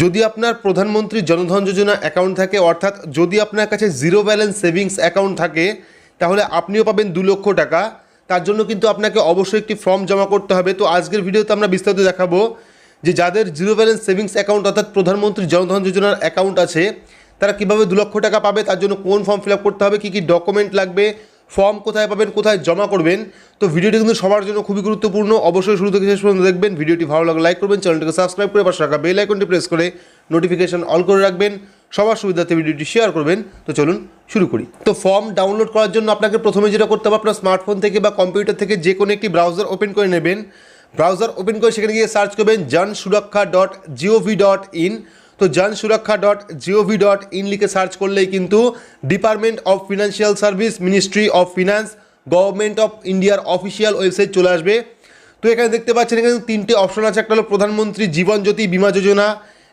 যদি আপনার প্রধানমন্ত্রী জনধন যোজনা অ্যাকাউন্ট থাকে, অর্থাৎ যদি আপনার কাছে জিরো ব্যালেন্স সেভিংস অ্যাকাউন্ট থাকে, তাহলে আপনিও পাবেন দু লক্ষ টাকা। তার জন্য কিন্তু আপনাকে অবশ্যই একটি ফর্ম জমা করতে হবে। তো আজকের ভিডিওতে আমরা বিস্তারিত দেখাবো যে যাদের জিরো ব্যালেন্স সেভিংস অ্যাকাউন্ট অর্থাৎ প্রধানমন্ত্রী জনধন যোজনার অ্যাকাউন্ট আছে, তারা কীভাবে দু লক্ষ টাকা পাবে, তার জন্য কোন ফর্ম ফিল করতে হবে, কী কী ডকুমেন্ট লাগবে ফর্ম কোথায় পাবেন, কোথায় জমা করবেন, তো ভিডিওটি কিন্তু সবার জন্য খুবই গুরুত্বপূর্ণ। অবশ্যই শুরু থেকে শেষ পর্যন্ত দেখবেন, ভিডিওটি ভালো লাগলে লাইক করবেন, চ্যানেলটিকে সাবস্ক্রাইব করে পাশে রাখা বেল আইকনটি প্রেস করে নোটিফিকেশন অল করে রাখবেন। সবার সুবিধাতে ভিডিওটি শেয়ার করবেন। তো চলুন শুরু করি। তো ফর্ম ডাউনলোড করার জন্য আপনাকে প্রথমে যেটা করতে হবে, আপনার স্মার্টফোন থেকে বা কম্পিউটার থেকে যে কোনো একটি ব্রাউজার ওপেন করে নেবেন। ব্রাউজার ওপেন করে সেখানে গিয়ে সার্চ করবেন জন Suraksha dot gov dot in তো Jan Suraksha dot gov dot in লিখে সার্চ করলেই কিন্তু department of financial service ministry of finance government of ইন্ডিয়ার অফিসিয়াল ওয়েবসাইট চলে আসবে। তো এখানে দেখতে পাচ্ছেন, এখানে তিনটে অপশন আছে। একটা হলো প্রধানমন্ত্রী জীবন জ্যোতি বিমা যোজনা,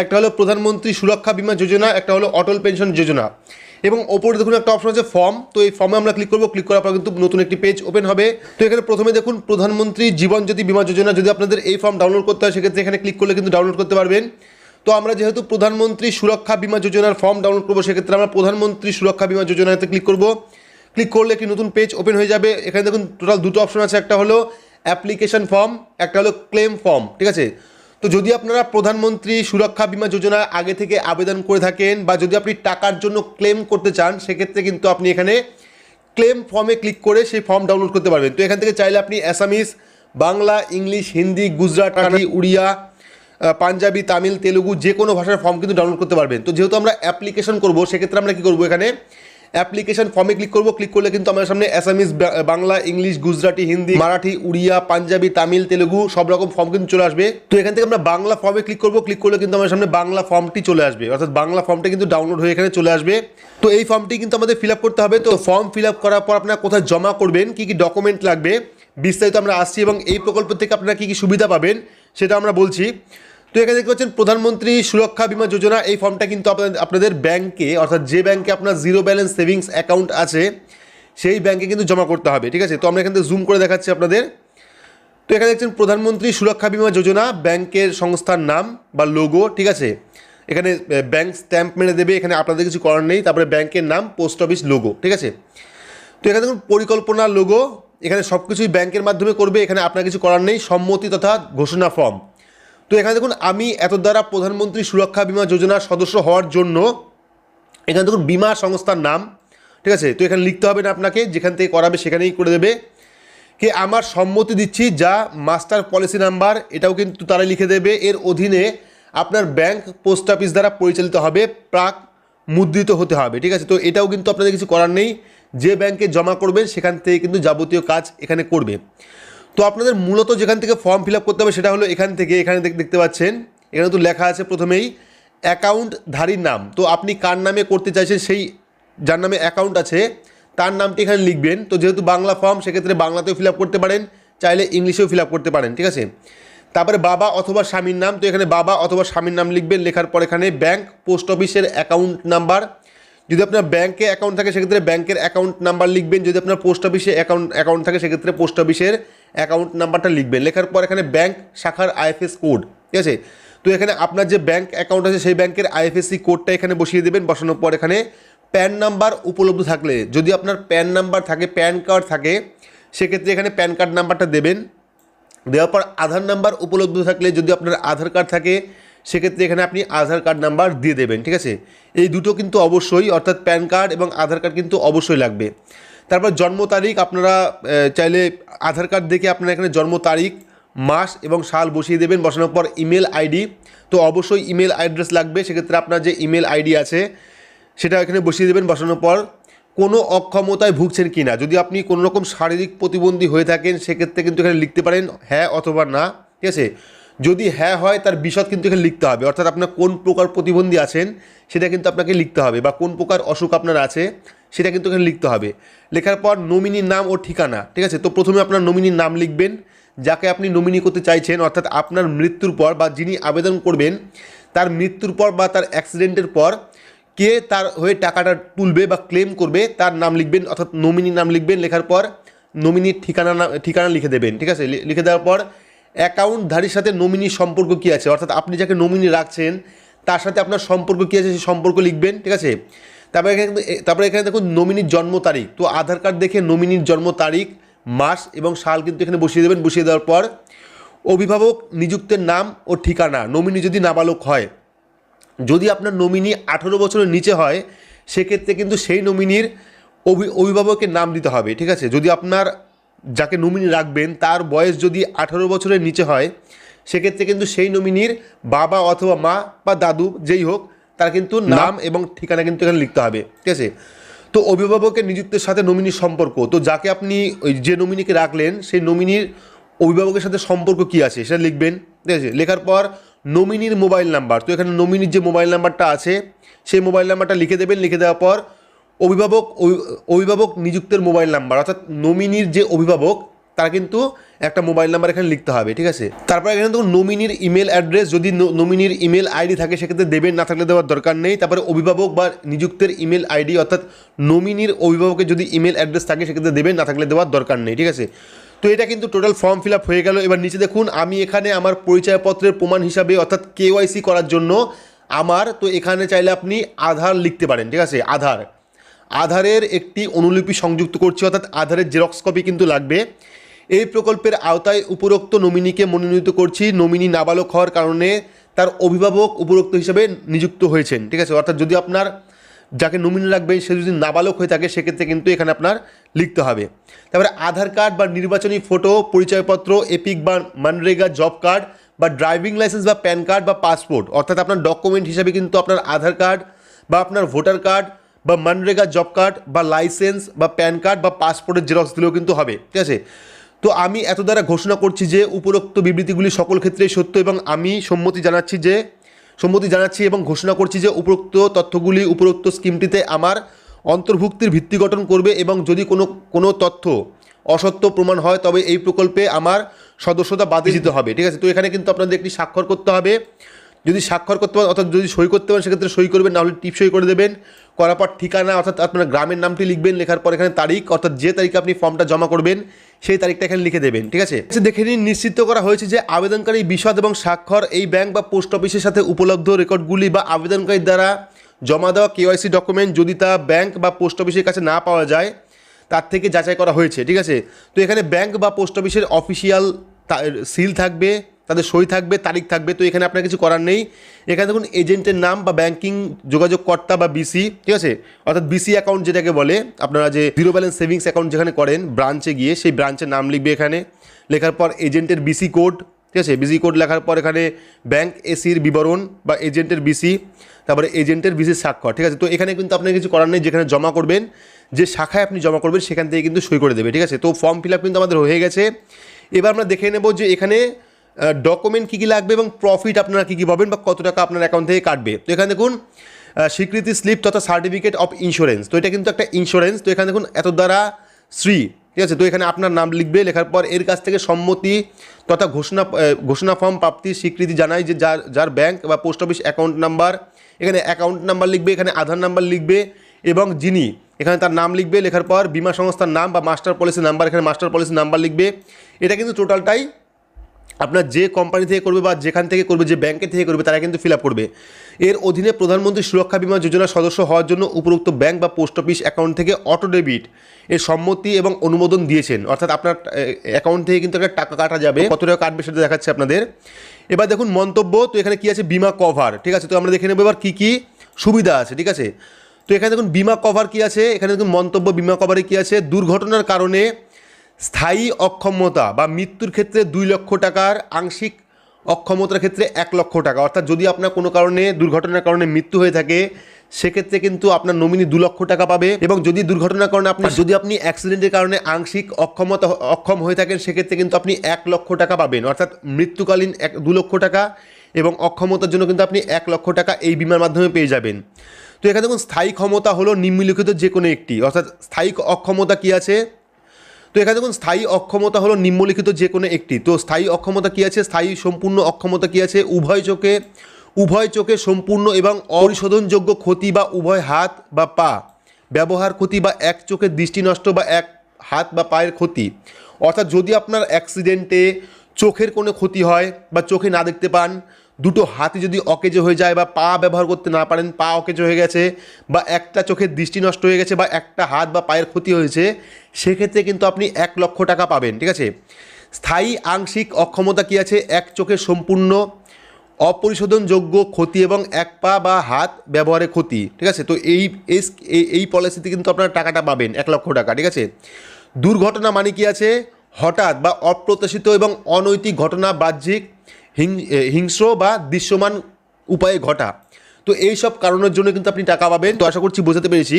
একটা হলো প্রধানমন্ত্রী সুরক্ষা বিমা যোজনা, একটা হলো অটল পেনশন যোজনা। এবং ওপরে দেখুন একটা অপশন আছে ফর্ম তো এই ফর্মে আমরা ক্লিক করব ক্লিক করার পর কিন্তু নতুন একটি পেজ ওপেন হবে। তো এখানে প্রথমে দেখুন প্রধানমন্ত্রী জীবন জ্যোতি বিমা যোজনা। যদি আপনাদের এই ফর্ম ডাউনলোড করতে হয়, সেক্ষেত্রে এখানে ক্লিক করলে কিন্তু ডাউনলোড করতে পারবেন। তো আমরা যেহেতু প্রধানমন্ত্রী সুরক্ষা বিমা যোজনার ফর্ম ডাউনলোড করব সেক্ষেত্রে আমরা প্রধানমন্ত্রী সুরক্ষা বিমা যোজনাতে ক্লিক করব। ক্লিক করলে একটি নতুন পেজ ওপেন হয়ে যাবে। এখানে দেখুন টোটাল দুটো অপশন আছে। একটা হলো অ্যাপ্লিকেশন ফর্ম একটা হলো ক্লেম ফর্ম ঠিক আছে? তো যদি আপনারা প্রধানমন্ত্রী সুরক্ষা বিমা যোজনা আগে থেকে আবেদন করে থাকেন বা যদি আপনি টাকার জন্য ক্লেম করতে চান সেক্ষেত্রে কিন্তু আপনি এখানে ক্লেম ফর্মে ক্লিক করে সেই ফর্ম ডাউনলোড করতে পারবেন। তো এখান থেকে চাইলে আপনি অ্যাসামিস বাংলা ইংলিশ হিন্দি গুজরাটি উড়িয়া পাঞ্জাবি, তামিল, তেলুগু যে কোনো ভাষার ফর্ম কিন্তু ডাউনলোড করতে পারবেন। তো যেহেতু আমরা অ্যাপ্লিকেশন করব, সেক্ষেত্রে আমরা কী করব এখানে? অ্যাপ্লিকেশন ফর্মে ক্লিক করব। ক্লিক করলে কিন্তু আমার সামনে অ্যাসামিস বাংলা ইংলিশ গুজরাটি হিন্দি মারাঠি উড়িয়া পাঞ্জাবি তামিল তেলুগু সব রকম ফর্ম কিন্তু চলে আসবে। তো এখান থেকে আমরা বাংলা ফর্মে ক্লিক করব। ক্লিক করলে কিন্তু আমার সামনে বাংলা ফর্মটি চলে আসবে। অর্থাৎ বাংলা ফর্মটা কিন্তু ডাউনলোড হয়ে এখানে চলে আসবে। তো এই ফর্মটি কিন্তু আমাদের ফিল করতে হবে। তো ফর্ম ফিল করার পর আপনারা কোথায় জমা করবেন, কী কী ডকুমেন্ট লাগবে, বিস্তারিত আমরা আসছি এবং এই প্রকল্প থেকে আপনারা কী কী সুবিধা পাবেন, সেটা আমরা বলছি। তো এখানে দেখতে পাচ্ছেন প্রধানমন্ত্রী সুরক্ষা বিমা যোজনা, এই ফর্মটা কিন্তু আপনাদের আপনাদের ব্যাংকে, অর্থাৎ যে ব্যাংকে আপনার জিরো ব্যালেন্স সেভিংস অ্যাকাউন্ট আছে, সেই ব্যাংকে কিন্তু জমা করতে হবে, ঠিক আছে? তো আমরা এখান থেকে জুম করে দেখাচ্ছি আপনাদের। তো এখানে দেখছেন প্রধানমন্ত্রী সুরক্ষা বিমা যোজনা, ব্যাংকের সংস্থার নাম বা লোগো ঠিক আছে? এখানে ব্যাংক স্ট্যাম্প মেরে দেবে, এখানে আপনাদের কিছু করার নেই, তারপরে ব্যাংকের নাম পোস্ট অফিস লোগো ঠিক আছে? তো এখানে দেখুন পরিকল্পনা লোগো এখানে সব কিছুই ব্যাংকের মাধ্যমে করবে, এখানে আপনার কিছু করার নেই, সম্মতি তথা ঘোষণা ফর্ম তো এখানে দেখুন, আমি এত দ্বারা প্রধানমন্ত্রী সুরক্ষা বিমা যোজনার সদস্য হওয়ার জন্য এখানে দেখুন, বিমা সংস্থার নাম, ঠিক আছে? তো এখানে লিখতে হবে না আপনাকে, যেখান থেকে করাবে সেখানেই করে দেবে। কে আমার সম্মতি দিচ্ছি যা মাস্টার পলিসি নাম্বার, এটাও কিন্তু তারা লিখে দেবে। এর অধীনে আপনার ব্যাংক পোস্ট অফিস দ্বারা পরিচালিত হবে, প্রাক মুদ্রিত হতে হবে, ঠিক আছে? তো এটাও কিন্তু আপনাদের কিছু করার নেই। যে ব্যাংকে জমা করবেন, সেখান থেকে কিন্তু যাবতীয় কাজ এখানে করবে। তো আপনাদের মূলত যেখান থেকে ফর্ম ফিল করতে হবে সেটা হলো এখান থেকে, এখানে দেখ- দেখতে পাচ্ছেন। এখানে তো লেখা আছে প্রথমেই অ্যাকাউন্টধারীর নাম। তো আপনি কার নামে করতে চাইছেন সেই, যার নামে অ্যাকাউন্ট আছে, তার নামটি এখানে লিখবেন। তো যেহেতু বাংলা ফর্ম সেক্ষেত্রে বাংলাতেও ফিল করতে পারেন, চাইলে ইংলিশেও ফিল করতে পারেন, ঠিক আছে? তারপরে বাবা অথবা স্বামীর নাম, তো এখানে বাবা অথবা স্বামীর নাম লিখবেন। লেখার পর এখানে ব্যাংক পোস্ট অফিসের অ্যাকাউন্ট নাম্বার যদি আপনার ব্যাংকে অ্যাকাউন্ট থাকে, সেক্ষেত্রে ব্যাংকের অ্যাকাউন্ট নাম্বার লিখবেন। যদি আপনার পোস্ট অফিসে অ্যাকাউন্ট অ্যাকাউন্ট থাকে, সেক্ষেত্রে পোস্ট অফিসের অ্যাকাউন্ট নাম্বারটা লিখবেন। লেখার পর এখানে ব্যাংক শাখার আইএফএস কোড, ঠিক আছে? তো এখানে আপনার যে ব্যাংক অ্যাকাউন্ট আছে, সেই ব্যাংকের আইএফএসসি কোডটা এখানে বসিয়ে দেবেন। বসানোর পর এখানে প্যান নাম্বার উপলব্ধ থাকলে, যদি আপনার প্যান নাম্বার থাকে, প্যান কার্ড থাকে, সেক্ষেত্রে এখানে প্যান কার্ড নাম্বারটা দেবেন। দেওয়ার পর আধার নাম্বার উপলব্ধ থাকলে, যদি আপনার আধার কার্ড থাকে, সেক্ষেত্রে এখানে আপনি আধার কার্ড নাম্বার দিয়ে দেবেন, ঠিক আছে? এই দুটো কিন্তু অবশ্যই, অর্থাৎ প্যান কার্ড এবং আধার কার্ড কিন্তু অবশ্যই লাগবে। তারপর জন্ম তারিখ আপনারা চাইলে আধার কার্ড দেখে আপনারা এখানে জন্ম তারিখ, মাস এবং সাল বসিয়ে দেবেন, বসানোর পর ইমেল আইডি। তো অবশ্যই ইমেল অ্যাড্রেস লাগবে, সেক্ষেত্রে আপনার যে ইমেল আইডি আছে, সেটা এখানে বসিয়ে দেবেন, বসানোর পর কোনো অক্ষমতায় ভুগছেন কি না যদি আপনি কোনো রকম শারীরিক প্রতিবন্ধী হয়ে থাকেন, সেক্ষেত্রে কিন্তু এখানে লিখতে পারেন হ্যাঁ অথবা না, ঠিক আছে? যদি হ্যাঁ হয়, তার বিশদ কিন্তু এখানে লিখতে হবে। অর্থাৎ আপনার কোন প্রকার প্রতিবন্ধী আছেন, সেটা কিন্তু আপনাকে লিখতে হবে বা কোন প্রকার অসুখ আপনার আছে সেটা কিন্তু এখানে লিখতে হবে। লেখার পর নমিনির নাম ও ঠিকানা, ঠিক আছে? তো প্রথমে আপনার নমিনির নাম লিখবেন, যাকে আপনি নমিনি করতে চাইছেন, অর্থাৎ আপনার মৃত্যুর পর বা যিনি আবেদন করবেন, তার মৃত্যুর পর বা তার অ্যাক্সিডেন্টের পর কে তার হয়ে টাকাটা তুলবে বা ক্লেম করবে, তার নাম লিখবেন, অর্থাৎ নমিনির নাম লিখবেন। লেখার পর নমিনির ঠিকানা ঠিকানা লিখে দেবেন, ঠিক আছে? লিখে দেওয়ার পর অ্যাকাউন্টধারীর সাথে নমিনির সম্পর্ক কী আছে? অর্থাৎ আপনি যাকে নমিনি রাখছেন, তার সাথে আপনার সম্পর্ক কী আছে? সেই সম্পর্ক লিখবেন, ঠিক আছে? তারপরে এখানে তারপরে এখানে দেখুন নমিনির জন্ম তারিখ। তো আধার কার্ড দেখে নমিনির জন্ম তারিখ, মাস এবং সাল কিন্তু এখানে বসিয়ে দেবেন, বসিয়ে দেওয়ার পর অভিভাবক নিযুক্তের নাম ও ঠিকানা, নমিনি যদি নাবালক হয়। যদি আপনার নমিনি আঠেরো বছরের নিচে হয়, সেক্ষেত্রে কিন্তু সেই নমিনির অভি, অভিভাবকের নাম দিতে হবে, ঠিক আছে? যদি আপনার যাকে নমিনি রাখবেন, তার বয়স যদি আঠেরো বছরের নিচে হয়, সেক্ষেত্রে কিন্তু সেই নমিনির বাবা অথবা মা বা দাদু, যেই হোক তার কিন্তু নাম এবং ঠিকানা কিন্তু এখানে লিখতে হবে ঠিক আছে? তো অভিভাবকের নিযুক্তের সাথে নমিনির সম্পর্ক তো যাকে আপনি ওই যে নমিনিকে রাখলেন সেই নমিনির অভিভাবকের সাথে সম্পর্ক কী আছে সেটা লিখবেন ঠিক আছে? লেখার পর নমিনির মোবাইল নাম্বার তো এখানে নমিনির যে মোবাইল নাম্বারটা আছে সেই মোবাইল নাম্বারটা লিখে দেবেন লিখে দেওয়ার পর অভিভাবক অভি- অভিভাবক নিযুক্তের মোবাইল নাম্বার অর্থাৎ নমিনির যে অভিভাবক তার কিন্তু একটা মোবাইল নাম্বার এখানে লিখতে হবে, ঠিক আছে? তারপর এখানে দেখুন, নমিনির ইমেল অ্যাড্রেস, যদি নমিনির ইমেল আইডি থাকে, সেক্ষেত্রে দেবেন, না থাকলে দেওয়ার দরকার নেই। তারপরে অভিভাবক বা নিযুক্তের ইমেল আইডি, অর্থাৎ নমিনির অভিভাবকের যদি ইমেল অ্যাড্রেস থাকে, সেক্ষেত্রে দেবেন, না থাকলে দেওয়ার দরকার নেই, ঠিক আছে? তো এটা কিন্তু টোটাল ফর্ম ফিল হয়ে গেল। এবার নিচে দেখুন, আমি এখানে আমার পরিচয়পত্রের প্রমাণ হিসাবে, অর্থাৎ কেওয়াইসি করার জন্য আমার, তো এখানে চাইলে আপনি আধার লিখতে পারেন, ঠিক আছে? আধার। আধারের একটি অনুলিপি সংযুক্ত করছি, অর্থাৎ আধারের জেরক্স কপি কিন্তু লাগবে। এই প্রকল্পের আওতায় উপরোক্ত নমিনিকে মনোনীত করছি। নমিনি নাবালক হওয়ার কারণে তার অভিভাবক উপরোক্ত হিসেবে নিযুক্ত হয়েছেন, ঠিক আছে? অর্থাৎ যদি আপনার যাকে নমিনি রাখবেন সে যদি নাবালক হয়ে থাকে, সেক্ষেত্রে কিন্তু এখানে আপনার লিখতে হবে। তারপরে আধার কার্ড বা নির্বাচনী ফটো, পরিচয়পত্র, এপিক বা মানরেগা, জব কার্ড বা ড্রাইভিং লাইসেন্স বা প্যান কার্ড বা পাসপোর্ট, অর্থাৎ আপনার ডকুমেন্ট হিসাবে কিন্তু আপনার আধার কার্ড বা আপনার ভোটার কার্ড বা মানরেগা, জব কার্ড বা লাইসেন্স বা প্যান কার্ড বা পাসপোর্টের জেরক্স দিলেও কিন্তু হবে, ঠিক আছে? তো আমি এত দ্বারা ঘোষণা করছি যে উপরোক্ত বিবৃতিগুলি সকল ক্ষেত্রেই সত্য এবং আমি সম্মতি জানাচ্ছি যে, সম্মতি জানাচ্ছি এবং ঘোষণা করছি যে উপরোক্ত তথ্যগুলি উপরোক্ত স্কিমটিতে আমার অন্তর্ভুক্তির ভিত্তি গঠন করবে এবং যদি কোনো কোনো তথ্য অসত্য প্রমাণ হয়, তবে এই প্রকল্পে আমার সদস্যতা বাতিল দিতে হবে। ঠিক আছে? তো এখানে কিন্তু আপনাদের একটি স্বাক্ষর করতে হবে। যদি স্বাক্ষর করতে পারেন অর্থাৎ যদি সই করতে পারেন সেক্ষেত্রে সই করবেন নাহলে টিপ সই করে দেবেন। করার পর ঠিকানা অর্থাৎ আপনার গ্রামের নামটি লিখবেন লেখার পর এখানে তারিখ অর্থাৎ যে তারিখে আপনি ফর্মটা জমা করবেন সেই তারিখটা এখানে লিখে দেবেন ঠিক আছে? আচ্ছা, দেখে নিন নিশ্চিত করা হয়েছে যে আবেদনকারী বিশদ এবং স্বাক্ষর এই ব্যাংক বা পোস্ট অফিসের সাথে উপলব্ধ রেকর্ডগুলি বা আবেদনকারীর দ্বারা জমা দেওয়া কেওয়াইসি ডকুমেন্ট যদি তা ব্যাংক বা পোস্ট অফিসের কাছে না পাওয়া যায় তার থেকে যাচাই করা হয়েছে ঠিক আছে? তো এখানে ব্যাংক বা পোস্ট অফিসের অফিসিয়াল সিল থাকবে তাদের সই থাকবে, তারিখ থাকবে, তো এখানে আপনার কিছু করার নেই। এখানে দেখুন এজেন্টের নাম বা ব্যাংকিং যোগাযোগকর্তা বা বিসি ঠিক আছে? অর্থাৎ বিসি অ্যাকাউন্ট যেটাকে বলে, আপনারা যে জিরো ব্যালেন্স সেভিংস অ্যাকাউন্ট যেখানে করেন ব্রাঞ্চে গিয়ে সেই ব্রাঞ্চের নাম লিখবে এখানে। লেখার পর এজেন্টের বিসি কোড ঠিক আছে? বিসি কোড লেখার পর এখানে ব্যাংক এসির বিবরণ বা এজেন্টের বিসি তারপরে এজেন্টের বিসির স্বাক্ষর, ঠিক আছে? তো এখানে কিন্তু আপনার কিছু করার নেই, যেখানে জমা করবেন, যে শাখায় আপনি জমা করবেন, সেখান থেকে কিন্তু সই করে দেবে, ঠিক আছে? তো ফর্ম ফিল কিন্তু আমাদের হয়ে গেছে। এবার আমরা দেখে নেব যে এখানে ডকুমেন্ট কী কী লাগবে এবং প্রফিট আপনারা কী কী পাবেন বা কত টাকা আপনার অ্যাকাউন্ট থেকে কাটবে। তো এখানে দেখুন স্বীকৃতি স্লিপ তথা সার্টিফিকেট অফ ইন্স্যুরেন্স তো এটা কিন্তু একটা ইন্স্যুরেন্স তো এখানে দেখুন এত দ্বারা শ্রী, ঠিক আছে? তো এখানে আপনার নাম লিখবে, লেখার পর এর কাছ থেকে সম্মতি তথা ঘোষণা ঘোষণা ফর্ম প্রাপ্তি স্বীকৃতি জানায় যে যার যার ব্যাংক বা পোস্ট অফিস অ্যাকাউন্ট নাম্বার এখানে অ্যাকাউন্ট নাম্বার লিখবে, এখানে আধার নাম্বার লিখবে এবং যিনি, এখানে তার নাম লিখবে, লেখার পর বিমা সংস্থার নাম বা মাস্টার পলিসি নাম্বার এখানে মাস্টার পলিসি নাম্বার লিখবে। এটা কিন্তু টোটালটাই আপনার যে কোম্পানি থেকে করবে বা যেখান থেকে করবে, যে ব্যাংকে থেকে করবে, তারা কিন্তু ফিল করবে। এর অধীনে প্রধানমন্ত্রী সুরক্ষা বিমা যোজনার সদস্য হওয়ার জন্য উপরোক্ত ব্যাংক বা পোস্ট অফিস অ্যাকাউন্ট থেকে অটো ডেবিট এর সম্মতি এবং অনুমোদন দিয়েছেন। অর্থাৎ আপনার অ্যাকাউন্ট থেকে কিন্তু একটা টাকা কাটা যাবে। কত টাকা কাটবে সেটা দেখাচ্ছে আপনাদের। এবার দেখুন মন্তব্য, তো এখানে কি আছে? বিমা কভার ঠিক আছে? তো আমরা দেখে নেব এবার কী কী সুবিধা আছে, ঠিক আছে? তো এখানে দেখুন বিমা কভার কি আছে? এখানে দেখুন মন্তব্য বিমা কভারে কি আছে? দুর্ঘটনার কারণে স্থায়ী অক্ষমতা বা মৃত্যুর ক্ষেত্রে দুই লক্ষ টাকার আংশিক অক্ষমতার ক্ষেত্রে এক লক্ষ টাকা। অর্থাৎ যদি আপনার কোনো কারণে, দুর্ঘটনার কারণে মৃত্যু হয়ে থাকে, সেক্ষেত্রে কিন্তু আপনার নমিনি দু লক্ষ টাকা পাবে এবং যদি দুর্ঘটনার কারণে আপনি, যদি আপনি অ্যাক্সিডেন্টের কারণে আংশিক অক্ষমতা, অক্ষম হয়ে থাকেন, সেক্ষেত্রে কিন্তু আপনি এক লক্ষ টাকা পাবেন। অর্থাৎ মৃত্যুকালীন এক, দু লক্ষ টাকা এবং অক্ষমতার জন্য কিন্তু আপনি এক লক্ষ টাকা এই বিমার মাধ্যমে পেয়ে যাবেন। তো এখানে দেখুন, স্থায়ী ক্ষমতা হলো নিম্নলিখিত যে কোনো একটি। অর্থাৎ স্থায়ী অক্ষমতা কি আছে? তো এখানে দেখুন, স্থায়ী অক্ষমতা হলো নিম্নলিখিত যে কোনো একটি। তো স্থায়ী অক্ষমতা কী আছে? স্থায়ী সম্পূর্ণ অক্ষমতা কী আছে? উভয় চোখে উভয় চোখে সম্পূর্ণ এবং অরিশোধনযোগ্য ক্ষতি বা উভয় হাত বা পা, ব্যবহার ক্ষতি বা এক চোখের দৃষ্টি নষ্ট বা এক হাত বা পায়ের ক্ষতি। অর্থাৎ যদি আপনার অ্যাক্সিডেন্টে চোখের কোনো ক্ষতি হয় বা চোখে না দেখতে পান দুটো হাতে যদি অকেজো হয়ে যায় বা পা ব্যবহার করতে না পারেন, পা অকেজো হয়ে গেছে বা একটা চোখের দৃষ্টি নষ্ট হয়ে গেছে বা একটা হাত বা পায়ের ক্ষতি হয়েছে, সেক্ষেত্রে কিন্তু আপনি এক লক্ষ টাকা পাবেন, ঠিক আছে? স্থায়ী আংশিক অক্ষমতা কী আছে? এক চোখে সম্পূর্ণ, অপরিশোধনযোগ্য ক্ষতি এবং এক পা বা হাত ব্যবহারে ক্ষতি, ঠিক আছে? তো এই, এই- পলিসিতে কিন্তু আপনারা টাকাটা পাবেন, এক লক্ষ টাকা, ঠিক আছে? দুর্ঘটনা মানে কি আছে? হঠাৎ বা অপ্রত্যাশিত এবং অনৈতিক ঘটনা, বাহ্যিক হিংস্র বা দৃশ্যমান উপায়ে ঘটা। তো এই সব কারণের জন্য কিন্তু আপনি টাকা পাবেন। তো আশা করছি বোঝাতে পেরেছি।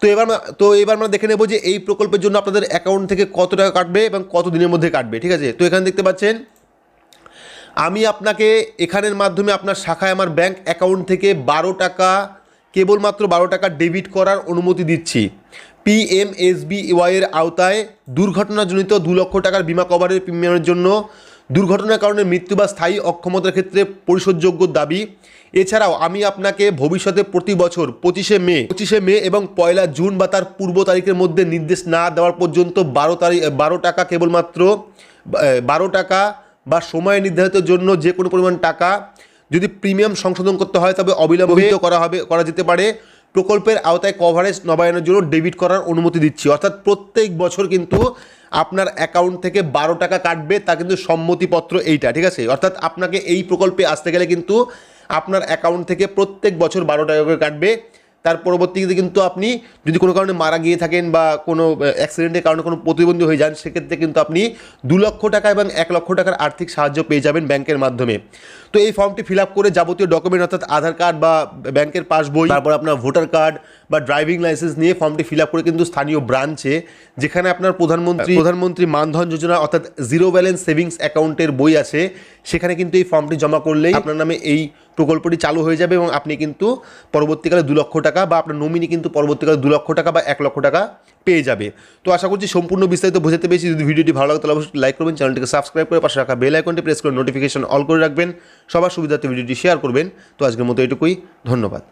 তো এবার তো এবার আমরা দেখে নেব যে এই প্রকল্পের জন্য আপনাদের অ্যাকাউন্ট থেকে কত টাকা কাটবে এবং কত দিনের মধ্যে কাটবে, ঠিক আছে? তো এখানে দেখতে পাচ্ছেন, আমি আপনাকে এখানের মাধ্যমে আপনার শাখায় আমার ব্যাংক অ্যাকাউন্ট থেকে বারো টাকা, কেবলমাত্র বারো টাকা ডেবিট করার অনুমতি দিচ্ছি। পিএমএসবিওয়াই এর আওতায় দুর্ঘটনাজনিত দু লক্ষ টাকার বিমা কভারের প্রিমিয়ামের জন্য দুর্ঘটনার কারণে মৃত্যু বা স্থায়ী অক্ষমতার ক্ষেত্রে পরিশোধযোগ্য দাবি। এছাড়াও আমি আপনাকে ভবিষ্যতে প্রতি বছর পঁচিশে মে পঁচিশে মে এবং পয়লা জুন বা তার পূর্ব তারিখের মধ্যে নির্দেশ না দেওয়ার পর্যন্ত বারো তারিখ বারো টাকা কেবলমাত্র বারো টাকা বা সময় নির্ধারিতের জন্য যে কোনো পরিমাণ টাকা যদি প্রিমিয়াম সংশোধন করতে হয় তবে অবিলম্বে করা হবে করা যেতে পারে। প্রকল্পের আওতায় কভারেজ নবায়নের জন্য ডেবিট করার অনুমতি দিচ্ছি। অর্থাৎ প্রত্যেক বছর কিন্তু আপনার অ্যাকাউন্ট থেকে বারো টাকা কাটবে, তা কিন্তু সম্মতিপত্র এইটা, ঠিক আছে? অর্থাৎ আপনাকে এই প্রকল্পে আসতে গেলে কিন্তু আপনার অ্যাকাউন্ট থেকে প্রত্যেক বছর বারো টাকা করে কাটবে। তার পরবর্তীতে কিন্তু আপনি যদি কোনো কারণে মারা গিয়ে থাকেন বা কোনো অ্যাক্সিডেন্টের কারণে কোনো প্রতিবন্ধী হয়ে যান, সেক্ষেত্রে কিন্তু আপনি দু লক্ষ টাকা এবং এক লক্ষ টাকার আর্থিক সাহায্য পেয়ে যাবেন ব্যাংকের মাধ্যমে। তো এই ফর্মটি ফিল করে যাবতীয় ডকুমেন্ট অর্থাৎ আধার কার্ড বা ব্যাংকের পাসবই, তারপর আপনার ভোটার কার্ড বা ড্রাইভিং লাইসেন্স নিয়ে ফর্মটি ফিল আপ করে কিন্তু স্থানীয় ব্রাঞ্চে যেখানে আপনার প্রধানমন্ত্রী প্রধানমন্ত্রী মানধন যোজনা অর্থাৎ জিরো ব্যালেন্স সেভিংস অ্যাকাউন্টের বই আছে সেখানে কিন্তু এই ফর্মটি জমা করলেই আপনার নামে এই প্রকল্পটি চালু হয়ে যাবে এবং আপনি কিন্তু পরবর্তীকালে দু লক্ষ টাকা বা আপনার নমিনি কিন্তু পরবর্তীকালে দু লক্ষ টাকা বা এক লক্ষ টাকা পেয়ে যাবে। তো আশা করছি সম্পূর্ণ বিস্তারিত বোঝাতে পেরেছি। যদি ভিডিওটি ভালো লাগে তাহলে অবশ্যই লাইক করবেন চ্যানেলটিকে সাবস্ক্রাইব করে পাশে রাখা বেল আইকনটি প্রেস করে নোটিফিকেশন অল করে রাখবেন। সবার সুবিধার্থে ভিডিওটি শেয়ার করবেন। তো আজকের মতো এটুকুই ধন্যবাদ।